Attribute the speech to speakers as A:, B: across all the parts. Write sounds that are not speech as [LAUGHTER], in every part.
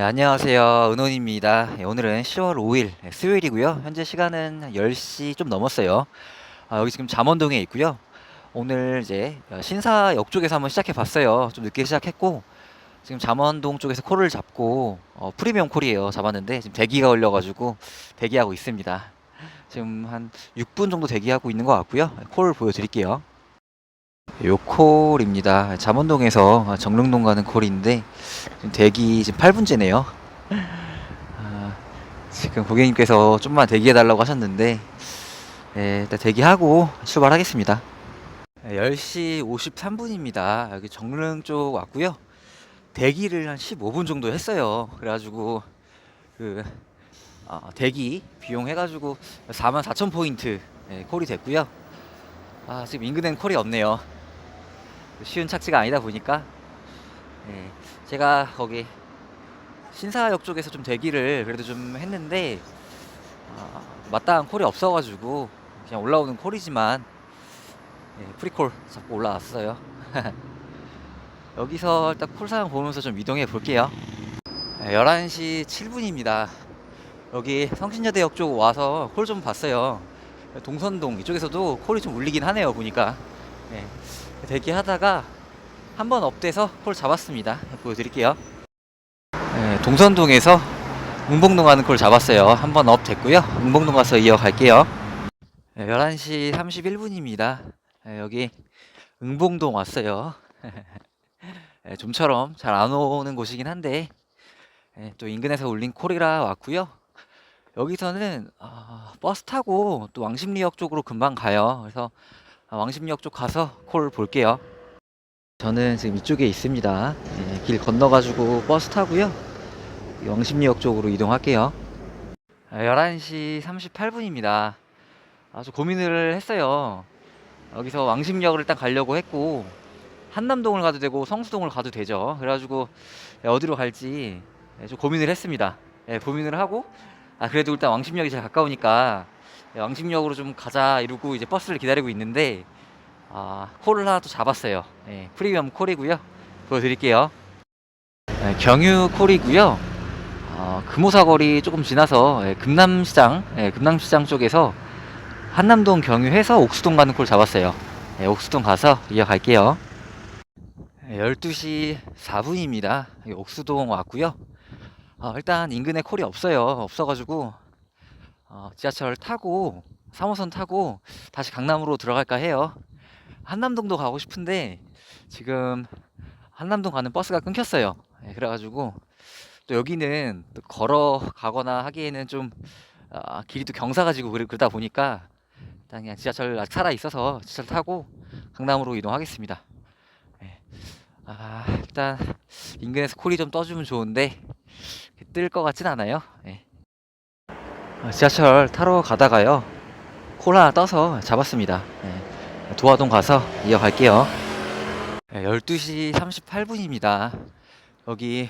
A: 예, 안녕하세요. 은원입니다. 예, 오늘은 10월 5일 예, 수요일이고요. 현재 시간은 10시 좀 넘었어요. 아, 여기 지금 잠원동에 있고요. 오늘 이제 어, 신사역 쪽에서 한번 시작해 봤어요. 좀 늦게 시작했고 지금 잠원동 쪽에서 콜을 잡고 어, 프리미엄 콜이에요. 잡았는데 지금 대기가 걸려가지고 대기하고 있습니다. 지금 한 6분 정도 대기하고 있는 것 같고요. 콜 보여드릴게요. 요 콜입니다. 잠원동에서 정릉동 가는 콜인데 지금 대기 지금 8분째네요. 아, 지금 고객님께서 좀만 대기해 달라고 하셨는데 예, 일단 대기하고 출발하겠습니다. 10시 53분입니다. 여기 정릉 쪽 왔고요. 대기를 한 15분 정도 했어요. 그래가지고 그 어, 대기 비용 해가지고 44,000 포인트 예, 콜이 됐고요. 아, 지금 인근엔 콜이 없네요. 쉬운 착지가 아니다 보니까 예, 제가 거기 신사역 쪽에서 좀 대기를 그래도 좀 했는데 아, 마땅한 콜이 없어가지고 그냥 올라오는 콜이지만 예, 프리콜 잡고 올라왔어요. [LAUGHS] 여기서 일단 콜 상황 보면서 좀 이동해 볼게요. 예, 11시 7분입니다. 여기 성신여대역 쪽 와서 콜 좀 봤어요. 동선동 이쪽에서도 콜이 좀 울리긴 하네요 보니까 예, 대기하다가 한번 업돼서 콜 잡았습니다. 보여드릴게요. 예, 동선동에서 응봉동 가는 콜 잡았어요. 한번 업 됐고요. 응봉동 가서 이어갈게요. 예, 11시 31분입니다. 예, 여기 응봉동 왔어요. 예, [LAUGHS] 좀처럼 잘 안 오는 곳이긴 한데 예, 또 인근에서 울린 콜이라 왔고요. 여기서는 아, 버스 타고 또 왕십리역 쪽으로 금방 가요. 그래서 아, 왕십리역 쪽 가서 콜 볼게요. 저는 지금 이쪽에 있습니다. 예, 길 건너가지고 버스 타고요. 왕십리역 쪽으로 이동할게요. 아, 11시 38분입니다. 아주 고민을 했어요. 여기서 왕십역을 일단 가려고 했고 한남동을 가도 되고 성수동을 가도 되죠. 그래가지고 예, 어디로 갈지 예, 좀 고민을 했습니다. 예, 고민을 하고 아 그래도 일단 왕십역이 제일 가까우니까 예, 왕십역으로 좀 가자 이러고 이제 버스를 기다리고 있는데 아 콜을 하나 또 잡았어요. 예, 프리미엄 콜이고요. 보여드릴게요. 예, 경유 콜이고요. 어, 금호사거리 조금 지나서 예, 금남시장 예, 금남시장 쪽에서 한남동 경유해서 옥수동 가는 콜 잡았어요. 예, 옥수동 가서 이어갈게요. 예, 12시 4분입니다. 옥수동 왔고요. 어, 일단 인근에 콜이 없어요. 없어가지고 어, 지하철 타고 3호선 타고 다시 강남으로 들어갈까 해요. 한남동도 가고 싶은데 지금 한남동 가는 버스가 끊겼어요. 예, 그래가지고 또 여기는 또 걸어 가거나 하기에는 좀 아, 길이 또 경사가지고 그러- 그러다 보니까 일단 그냥 지하철 살아 있어서 지하철 타고 강남으로 이동하겠습니다. 예. 아, 일단 인근에서 콜이 좀 떠주면 좋은데 뜰 것 같진 않아요. 예. 아, 지하철 타러 가다가요. 콜 하나 떠서 잡았습니다. 예. 도화동 가서 이어갈게요. 예, 12시 38분입니다. 여기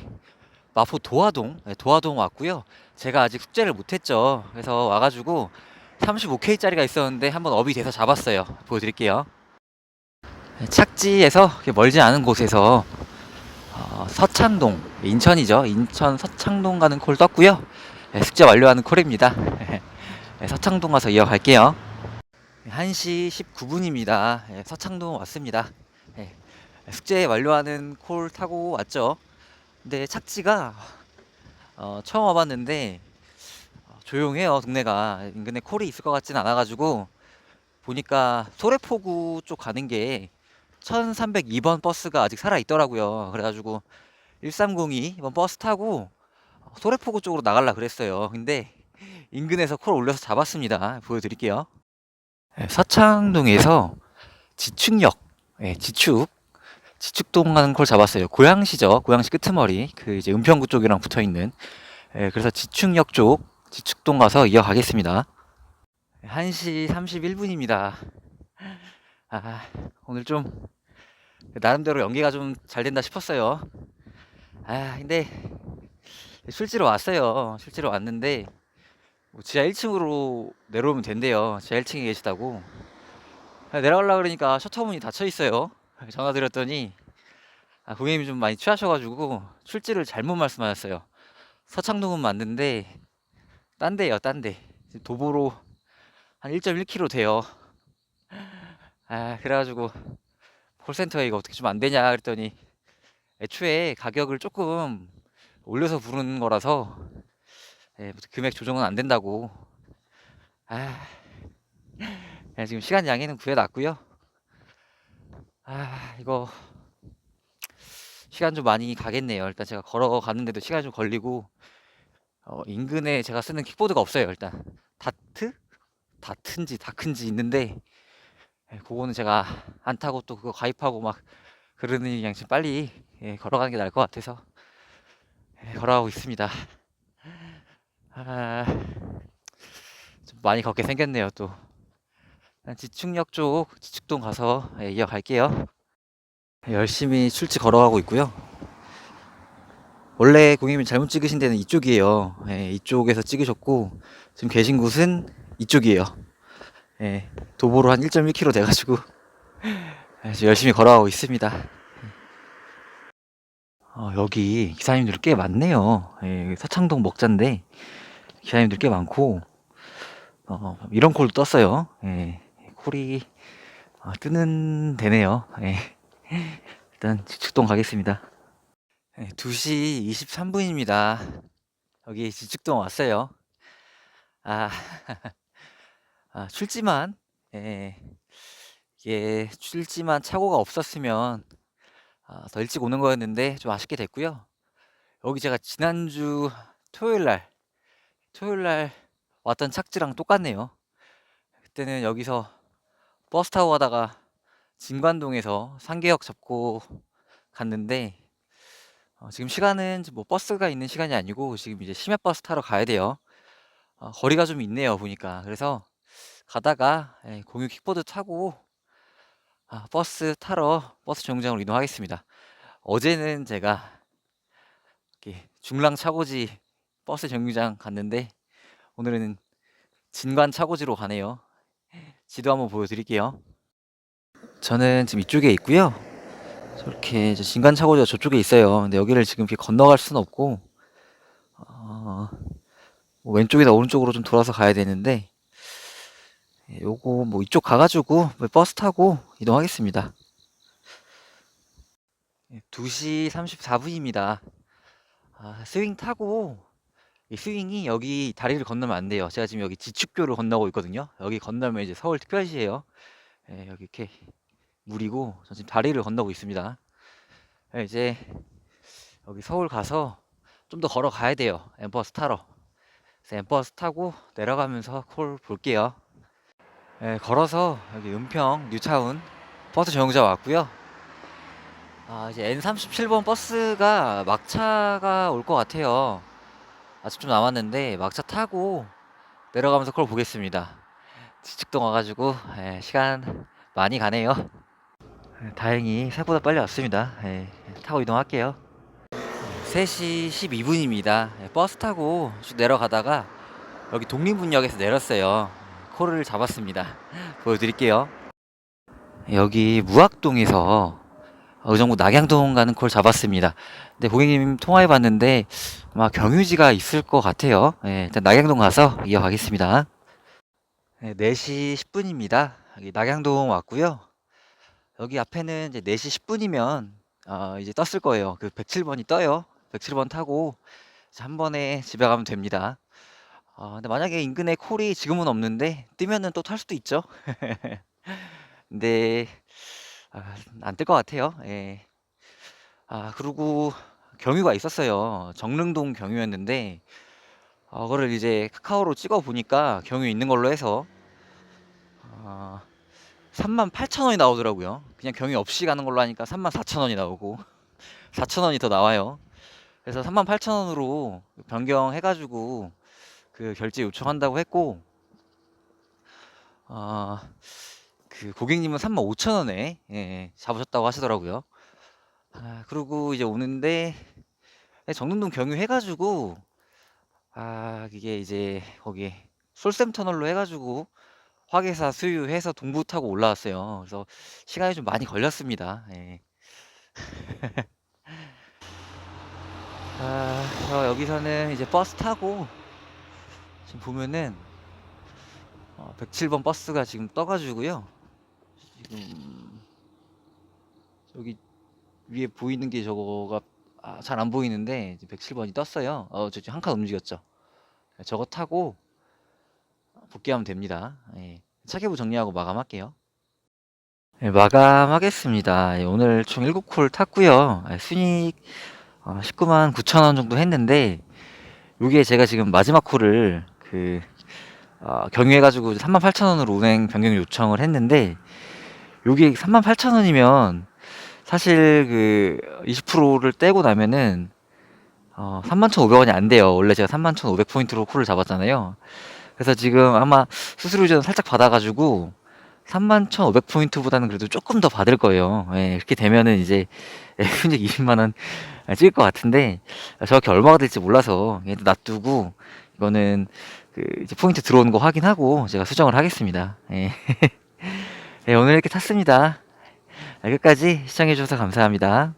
A: 마포 도화동, 예, 도화동 왔고요. 제가 아직 숙제를 못했죠. 그래서 와가지고 35K짜리가 있었는데 한번 업이 돼서 잡았어요. 보여드릴게요. 예, 착지에서 멀지 않은 곳에서 어, 서창동 인천이죠 인천 서창동 가는 콜 떴고요 네, 숙제 완료하는 콜입니다. 네, 서창동 가서 이어갈게요. 1시 19분입니다. 서창동 왔습니다. 네, 숙제 완료하는 콜 타고 왔죠. 근데 착지가 어, 처음 와봤는데 어, 조용해요 동네가. 인근에 콜이 있을 것 같진 않아 가지고 보니까 소래포구 쪽 가는 게 1302번 버스가 아직 살아 있더라고요. 그래가지고 1302 이번 버스 타고 소래포구 쪽으로 나갈라 그랬어요. 근데 인근에서 콜 올려서 잡았습니다. 보여드릴게요. 네, 서창동에서 지축역, 네, 지축, 지축동 가는 콜 잡았어요. 고양시죠. 고양시 끄트머리. 그 이제 은평구 쪽이랑 붙어 있는. 네, 그래서 지축역 쪽, 지축동 가서 이어가겠습니다. 1시 31분입니다. 아, 오늘 좀 나름대로 연기가 좀 잘 된다 싶었어요. 아, 근데 실제로 왔어요. 실제로 왔는데 뭐 지하 1층으로 내려오면 된대요. 지하 1층에 계시다고. 아, 내려가려 그러니까 셔터문이 닫혀 있어요. 전화 드렸더니 아, 고객님이 좀 많이 취하셔가지고 출지를 잘못 말씀하셨어요. 서창동은 맞는데 딴 데요, 딴 데. 도보로 한 1.1km 돼요. 아, 그래가지고 콜센터에 이거 어떻게 좀 안 되냐 그랬더니 애초에 가격을 조금 올려서 부르는 거라서 예, 금액 조정은 안 된다고. 아, 예, 지금 시간 양해는 구해놨고요. 아, 이거 시간 좀 많이 가겠네요. 일단 제가 걸어가는데도 시간이 좀 걸리고 어, 인근에 제가 쓰는 킥보드가 없어요. 일단 다트? 다트인지 다큰지 있는데 예, 그거는 제가 안 타고 또 그거 가입하고 막 그러느니 그냥 지금 빨리 예, 걸어가는 게 나을 것 같아서 예, 걸어가고 있습니다. 아, 좀 많이 걷게 생겼네요. 또 지축역 쪽 지축동 가서 예, 이어갈게요. 열심히 출지 걸어가고 있고요. 원래 고객님이 잘못 찍으신 데는 이쪽이에요. 예, 이쪽에서 찍으셨고 지금 계신 곳은 이쪽이에요. 예, 도보로 한 1.1km 돼가지고 예, 열심히 걸어가고 있습니다. 어, 여기 기사님들 꽤 많네요. 예, 서창동 먹자인데 기사님들 꽤 많고 어, 이런 콜도 떴어요. 예, 콜이 어, 뜨는 데네요. 예. 일단 지축동 가겠습니다. 네, 2시 23분입니다. 여기 지축동 왔어요. 아, [LAUGHS] 아 출지만 예, 이게 출지만 착오가 없었으면 아, 더 일찍 오는 거였는데 좀 아쉽게 됐고요. 여기 제가 지난주 토요일 날 토요일 날 왔던 착지랑 똑같네요. 그때는 여기서 버스 타고 가다가 진관동에서 상계역 잡고 갔는데 어, 지금 시간은 뭐 버스가 있는 시간이 아니고 지금 이제 심야버스 타러 가야 돼요. 어, 거리가 좀 있네요 보니까 그래서 가다가 예, 공유 킥보드 타고 아, 버스 타러 버스 정류장으로 이동하겠습니다. 어제는 제가 이렇게 중랑 차고지 버스 정류장 갔는데 오늘은 진관 차고지로 가네요. 지도 한번 보여드릴게요. 저는 지금 이쪽에 있고요. 저렇게 진관 차고지가 저쪽에 있어요. 근데 여기를 지금 이렇게 건너갈 수는 없고 어, 뭐 왼쪽이나 오른쪽으로 좀 돌아서 가야 되는데 예, 요거 뭐 이쪽 가가지고 뭐 버스 타고 이동하겠습니다. 2시 34분입니다. 아, 스윙 타고 이 스윙이 여기 다리를 건너면 안 돼요. 제가 지금 여기 지축교를 건너고 있거든요. 여기 건너면 이제 서울 특별시예요. 예, 여기 이렇게 물이고 저 지금 다리를 건너고 있습니다. 예, 이제 여기 서울 가서 좀 더 걸어 가야 돼요. 엠버스 타러. 엠버스 타고 내려가면서 콜 볼게요. 예, 걸어서 여기 은평 뉴타운 버스 정류장 왔고요. 아, 이제 N37번 버스가 막차가 올 것 같아요. 아직 좀 남았는데 막차 타고 내려가면서 콜 보겠습니다. 지축동 와가지고 예, 시간 많이 가네요. 예, 다행히 생각보다 빨리 왔습니다. 예, 타고 이동할게요. 3시 12분입니다. 예, 버스 타고 쭉 내려가다가 여기 독립문역에서 내렸어요. 콜을 잡았습니다. 보여드릴게요. 여기 무학동에서 의정부 낙양동 가는 콜 잡았습니다. 근데 고객님 통화해 봤는데 아마 경유지가 있을 것 같아요. 예, 일단 낙양동 가서 이어가겠습니다. 네, 4시 10분입니다. 여기 낙양동 왔고요. 여기 앞에는 이제 4시 10분이면 어, 이제 떴을 거예요. 그 107번이 떠요. 107번 타고 한 번에 집에 가면 됩니다. 어, 근데 만약에 인근에 콜이 지금은 없는데 뜨면은 또 탈 수도 있죠. 근데 [LAUGHS] 아, 안 뜰 것 같아요. 예. 아, 그리고 경유가 있었어요. 정릉동 경유였는데 어, 그거를 이제 카카오로 찍어 보니까 경유 있는 걸로 해서 어, 38,000원이 나오더라고요. 그냥 경유 없이 가는 걸로 하니까 34,000원이 나오고 [LAUGHS] 4,000원이 더 나와요. 그래서 38,000원으로 변경해 가지고 그 결제 요청한다고 했고 어, 그 고객님은 35,000원에 예, 잡으셨다고 하시더라고요. 아, 그리고 이제 오는데 정릉동 경유 해가지고 아 이게 이제 거기 솔샘 터널로 해가지고 화계사 수유해서 동부 타고 올라왔어요. 그래서 시간이 좀 많이 걸렸습니다. 예. [LAUGHS] 아, 저 여기서는 이제 버스 타고 지금 보면은 어, 107번 버스가 지금 떠가지고요. 지금 여기 위에 보이는 게 저거가 아, 잘 안 보이는데 107번이 떴어요. 어, 저 지금 한 칸 움직였죠. 저거 타고 복귀하면 됩니다. 예. 차계부 정리하고 마감할게요. 예, 마감하겠습니다. 예, 오늘 총 7콜 탔고요. 예, 순익 어, 19만 9천 원 정도 했는데 요게 제가 지금 마지막 콜을 그 어, 경유해가지고 3만 8천 원으로 운행 변경 요청을 했는데 요게 3만 8천 원이면 사실 그 20%를 떼고 나면은 어, 31,500원이 안 돼요. 원래 제가 31,500포인트로 콜을 잡았잖아요. 그래서 지금 아마 수수료 좀 살짝 받아가지고 31,500포인트보다는 그래도 조금 더 받을 거예요. 예, 이렇게 되면은 이제 예, 순익 20만원 찍을 것 같은데 정확히 얼마가 될지 몰라서 놔두고 이거는 그 이제 포인트 들어오는 거 확인하고 제가 수정을 하겠습니다. 예. 예, [LAUGHS] 오늘 이렇게 탔습니다. 아, 끝까지 시청해주셔서 감사합니다.